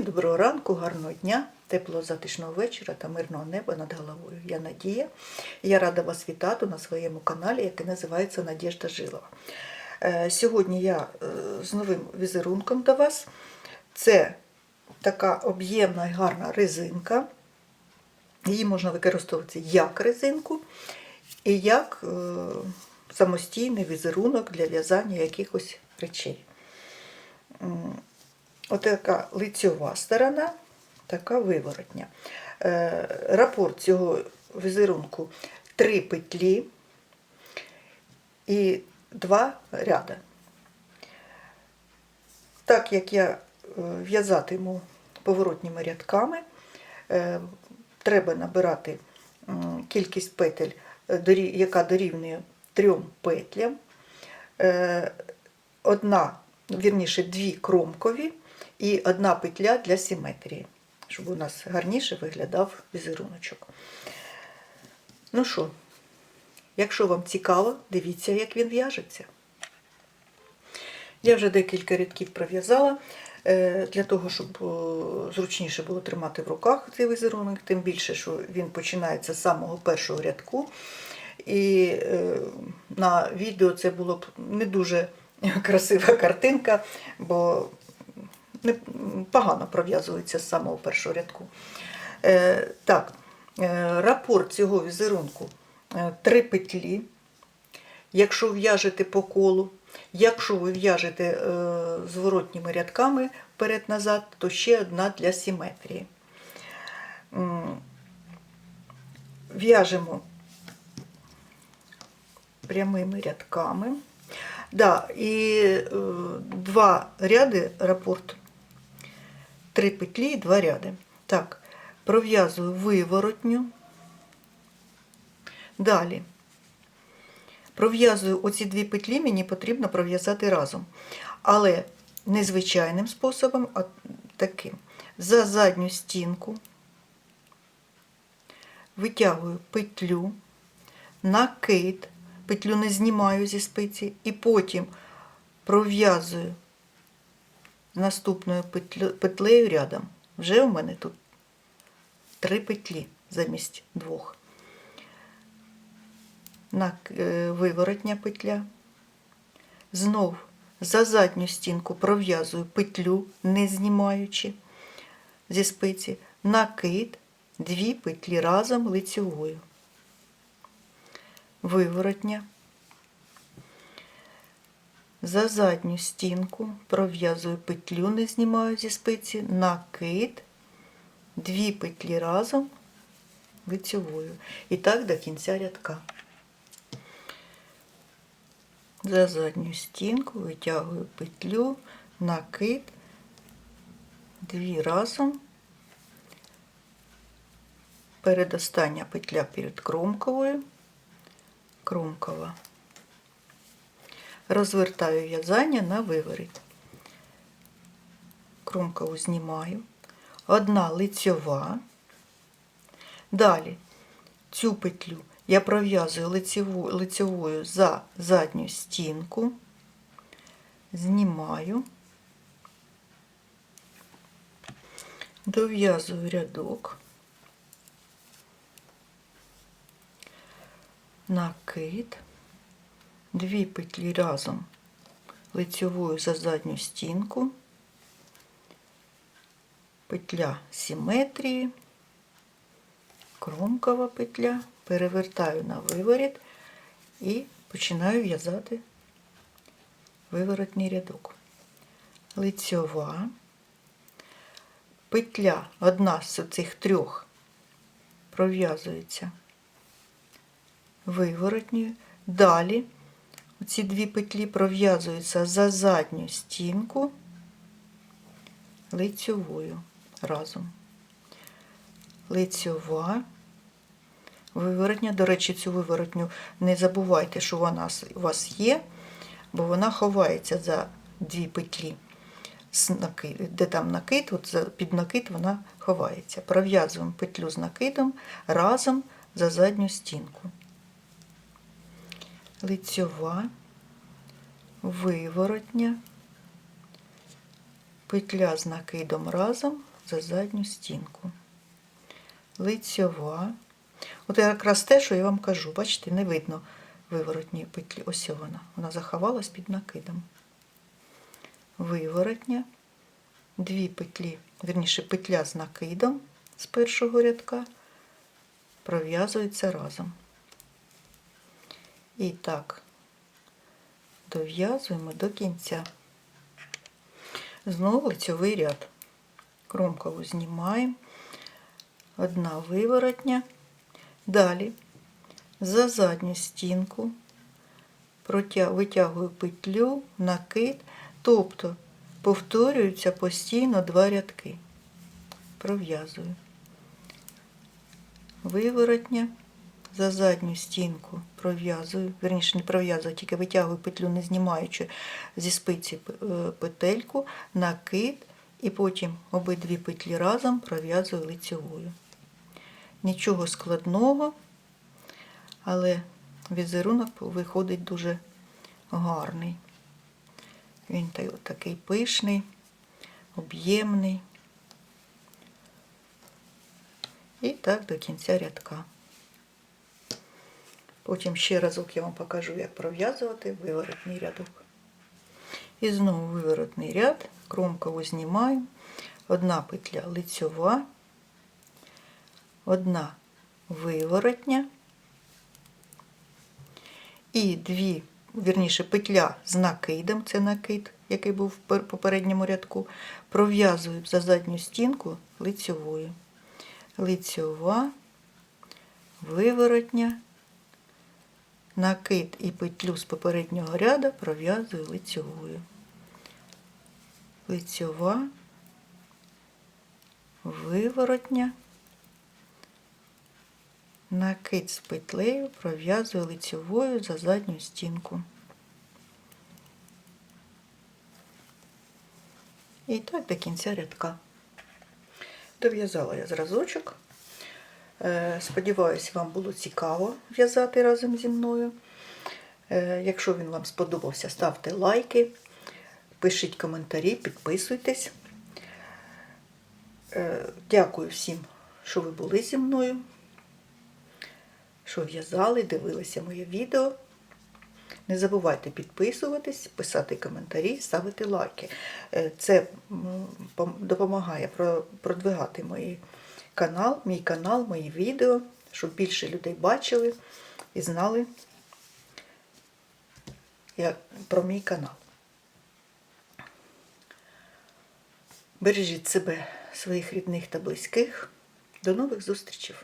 Всім доброго ранку, гарного дня, теплого затишного вечора та мирного неба над головою. Я Надія. Я рада вас вітати на своєму каналі, який називається Надіжда Жилова. Е, Сьогодні я е, з новим візерунком до вас. Це така об'ємна і гарна резинка. Її можна використовувати як резинку і як е, самостійний візерунок для в'язання якихось речей. Отака лицьова сторона, така виворотня. Е, рапорт цього візерунку три петлі і два ряда. Так як я е, в'язатиму поворотніми рядками, е, треба набирати кількість петель, яка дорівнює трьом петлям. Одна, вірніше, дві кромкові і одна петля для симетрії, щоб у нас гарніше виглядав візеруночок. Ну що, якщо вам цікаво, дивіться, як він в'яжеться. Я вже декілька рядків пров'язала е, для того, щоб е, зручніше було тримати в руках цей візерунок, тим більше, що він починається з самого першого рядку. І е, на відео це було б не дуже красива картинка, бо погано пров'язується з самого першого рядку. Е, так, е, рапорт цього візерунку е, три петлі. Якщо в'яжете по колу, якщо ви в'яжете зворотніми рядками вперед-назад, то ще одна для симетрії. В'яжемо прямими рядками. Да, і два ряди рапорт. Три петлі і два ряди. Так, пров'язую виворотню. Далі. Пров'язую оці дві петлі, мені потрібно пров'язати разом. Але не звичайним способом, а таким. За задню стінку витягую петлю, накид, петлю не знімаю зі спиці, і потім пров'язую наступною петлею рядом. Вже у мене тут три петлі замість двох. Е, виворотня петля. Знов за задню стінку пров'язую петлю, не знімаючи зі спиці, накид, дві петлі разом лицьовою. Виворотня. За задню стінку пров'язую петлю, не знімаю зі спиці, накид, дві петлі разом лицьовою. І так до кінця рядка. За задню стінку витягую петлю, накид, дві разом. Передостання петля перед кромковою, кромкова. Розвертаю в'язання на виворіт. Кромкову знімаю. Одна лицьова. Далі цю петлю я пров'язую лицевою за задню стінку, знімаю, дов'язую рядок, накид, дві петлі разом лицевою за задню стінку, петля симетрії, кромкова петля, перевертаю на виворіт і починаю в'язати виворотний рядок. Лицьова, петля, одна з цих трьох пров'язується виворотньою. Далі ці дві петлі пров'язуються за задню стінку лицьовою разом. Лицьова, виворотня. До речі, цю виворотню не забувайте, що вона у вас є, бо вона ховається за дві петлі. Де там накид, от під накид вона ховається. Пров'язуємо петлю з накидом разом за задню стінку. Лицьова, виворотня, петля з накидом разом за задню стінку. Лицьова. От якраз те, що я вам кажу, бачите, не видно виворотньої петлі. Ось вона. Вона заховалась під накидом. Виворотня. Дві петлі, вірніше, петля з накидом з першого рядка пров'язуються разом. І так, дов'язуємо до кінця. Знову лицьовий ряд. Кромкову знімаємо. Одна виворотня. Далі за задню стінку витягую петлю, накид, тобто повторюються постійно два рядки. Пров'язую. Виворотня за задню стінку пров'язую, верніше не пров'язую, тільки витягую петлю, не знімаючи зі спиці е, петельку, накид, і потім обидві петлі разом пров'язую лицьовою. Нічого складного, але візерунок виходить дуже гарний. Він такий пишний, об'ємний. І так до кінця рядка. Потім ще разок я вам покажу, як пров'язувати виворотний рядок. І знову виворотний ряд, кромкову знімаю, одна петля лицьова, одна виворотня і дві, вірніше, петля з накидом, це накид, який був в попередньому рядку, пров'язую за задню стінку лицьовою. Лицьова, виворотня, накид і петлю з попереднього ряду пров'язую лицьовою. Лицьова, виворотня, накид з петлею пров'язую лицьовою за задню стінку. І так до кінця рядка. Дов'язала я зразочок. Е, Сподіваюсь, вам було цікаво в'язати разом зі мною. Е, Якщо він вам сподобався, ставте лайки, пишіть коментарі, підписуйтесь. Е, Дякую всім, що ви були зі мною, що в'язали, дивилися моє відео. Не забувайте підписуватись, писати коментарі, ставити лайки. Це допомагає продвигати мої канал, мій канал, мої відео, щоб більше людей бачили і знали про мій канал. Бережіть себе, своїх рідних та близьких. До нових зустрічей!